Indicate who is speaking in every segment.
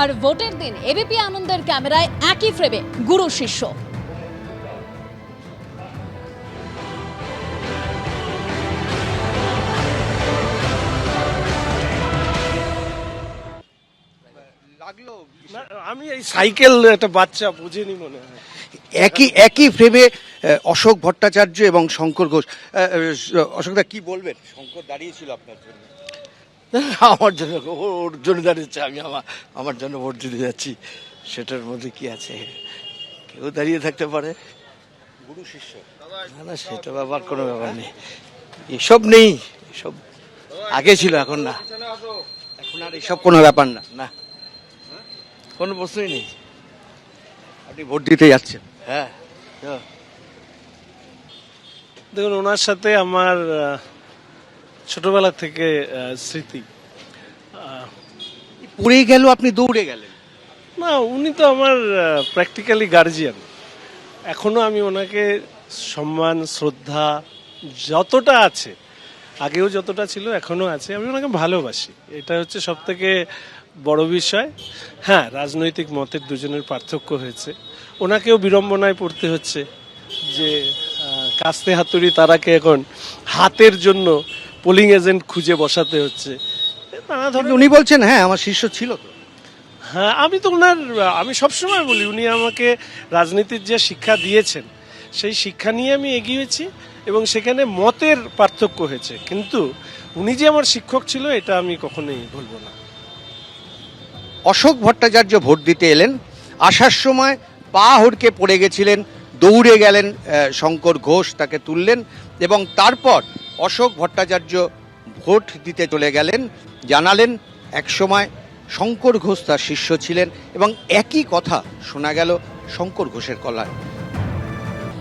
Speaker 1: আর ভোটের দিন এবিপি আনন্দের ক্যামেরায় একই ফ্রেমে গুরু শিষ্য।
Speaker 2: লাগল
Speaker 3: আমি এই সাইকেল একটা বাচ্চা বুঝিনি মনে হয়।
Speaker 2: একই একই ফ্রেমে অশোক ভট্টাচার্য এবং শঙ্কর ঘোষ। অশোকদা কি বলবেন? শঙ্কর দাঁড়িয়েছিল আপনার জন্য।
Speaker 4: আমার জন্য ওর জন্য দাঁড়িয়েছে আমি আমার আমার জন্য ভোট দিতে যাচ্ছি। সেটার মধ্যে কি আছে? কেউ দাঁড়িয়ে থাকতে পারে।
Speaker 2: গুরু শিষ্য।
Speaker 4: না না সেটা ব্যাপার কোনো ব্যাপার নেই। এসব নেই এসব আগে ছিল এখন না।
Speaker 2: এখন আর এসব কোনো ব্যাপার না
Speaker 4: না। কোনো প্রশ্নই নেই।
Speaker 2: আপনি ভোট দিতে যাচ্ছেন।
Speaker 4: হ্যাঁ।
Speaker 3: দেখুন ওনার সাথে আমার ছোটবেলা থেকে স্মৃতি।
Speaker 2: পড়ে গেল আপনি দৌড়ে গেলেন?
Speaker 3: না উনি তো আমার প্র্যাকটিক্যালি গার্জিয়ান এখনও আমি ওনাকে সম্মান শ্রদ্ধা যতটা আছে আগেও যতটা ছিল এখনও আছে আমি ওনাকে ভালোবাসি। এটা হচ্ছে সব থেকে বড় বিষয়। হ্যাঁ রাজনৈতিক মতের দুজনের পার্থক্য হয়েছে। ওনাকেও বিড়ম্বনায় পড়তে হচ্ছে যে কাস্তে হাতুড়ি তারাকে এখন হাতের জন্য পোলিং এজেন্ট খুঁজে বসাতে হচ্ছে। নানা ধরনের
Speaker 2: উনি বলছেন হ্যাঁ আমার শিষ্য ছিল তো।
Speaker 3: হ্যাঁ আমি তো ওনার আমি সবসময় বলি উনি আমাকে রাজনীতির যে শিক্ষা দিয়েছেন সেই শিক্ষা নিয়ে আমি এগিয়েছি এবং সেখানে মতের পার্থক্য হয়েছে। কিন্তু উনি যে আমার শিক্ষক ছিল এটা আমি কখনোই বলব না।
Speaker 2: অশোক ভট্টাচার্য ভোট দিতে এলেন। আসার সময় পা হড়কে পড়ে গেছিলেন দৌড়ে গেলেন শঙ্কর ঘোষ তাকে তুললেন এবং তারপর অশোক ভট্টাচার্য ভোট দিতে চলে গেলেন, জানালেন একসময় শঙ্কর ঘোষ তার শিষ্য ছিলেন এবং একই কথা শোনা গেল শঙ্কর ঘোষের কলায়।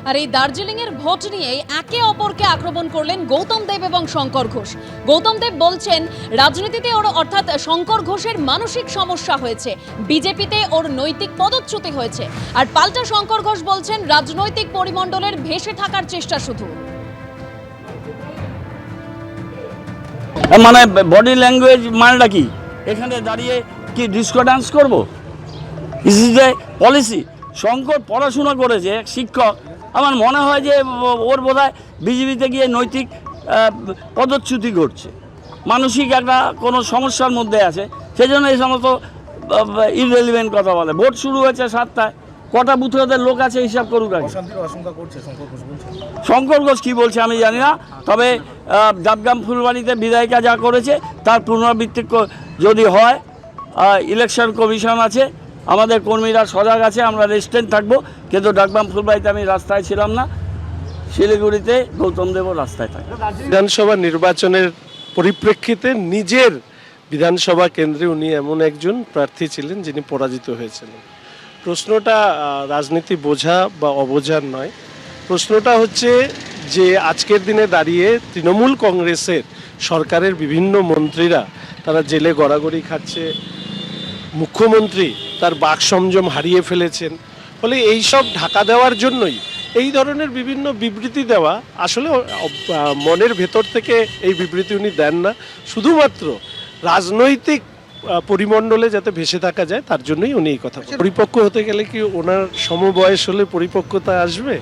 Speaker 1: আর এই দার্জিলিং এর ভোট নিয়ে একে অপরকে আক্রমণ করলেন গৌতম দেব এবং শঙ্কর ঘোষ। গৌতম দেব বলছেন, রাজনীতিতে ওর অর্থাৎ শঙ্কর ঘোষের মানসিক সমস্যা হয়েছে, বিজেপিতে ওর নৈতিক পদচ্যুতি হয়েছে। আর পাল্টা শঙ্কর ঘোষ বলছেন, রাজনৈতিক পরিমণ্ডলের ভেসে থাকার চেষ্টা শুধু।
Speaker 5: মানে বডি ল্যাঙ্গুয়েজ মানেটা কি? এখানে দাঁড়িয়ে কি ডিস্কো ডান্স করব? ইস ইজ এ পলিসি শঙ্কর পড়াশোনা করেছে শিক্ষক। আমার মনে হয় যে ওর বোধহয় বিজেপিতে গিয়ে নৈতিক পদচ্যুতি ঘটছে। মানসিক একটা কোনো সমস্যার মধ্যে আছে। সেই জন্য এই সমস্ত ইররেলিভেন্ট কথা বলে। ভোট শুরু হয়েছে সাতটায়। কটা বুথে ওদের লোক আছে হিসাব করুক আগে। শঙ্কর ঘোষ কি বলছে আমি জানি না তবে ডাবগ্রাম ফুলবাড়িতে বিধায়িকা যা করেছে তার পুনরাবৃত্তি যদি হয় ইলেকশন কমিশন আছে আমাদের কর্মীরা সজাগ আছে আমরা রেস্টেন্ট থাকব কিন্তু ডাকবাম ফুলবাড়িতে আমি রাস্তায় ছিলাম না শিলিগুড়িতে গৌতম দেবও রাস্তায় থাকে।
Speaker 3: বিধানসভা নির্বাচনের পরিপ্রেক্ষিতে নিজের বিধানসভা কেন্দ্রে উনি এমন একজন প্রার্থী ছিলেন যিনি পরাজিত হয়েছিলেন। প্রশ্নটা রাজনীতি বোঝা বা অবোঝার নয়। প্রশ্নটা হচ্ছে যে, আজকের দিনে দাঁড়িয়ে তৃণমূল কংগ্রেসের সরকারের বিভিন্ন মন্ত্রীরা, তারা জেলে গড়াগড়ি খাচ্ছে, মুখ্যমন্ত্রী তার বাক সংযম হারিয়ে ফেলেছেন। ফলে এই সব ঢাকা দেওয়ার জন্যই, এই ধরনের বিভিন্ন বিবৃতি দেওয়া আসলে মনের ভেতর থেকে এই বিবৃতি উনি দেন না। শুধুমাত্র রাজনৈতিক পরিমণ্ডলে যাতে ভেসে থাকা যায়, তার জন্যই উনি এই কথা পরিপক্ক হতে গেলে কি ওনার সমবয়স হলে পরিপক্কতা আসবে?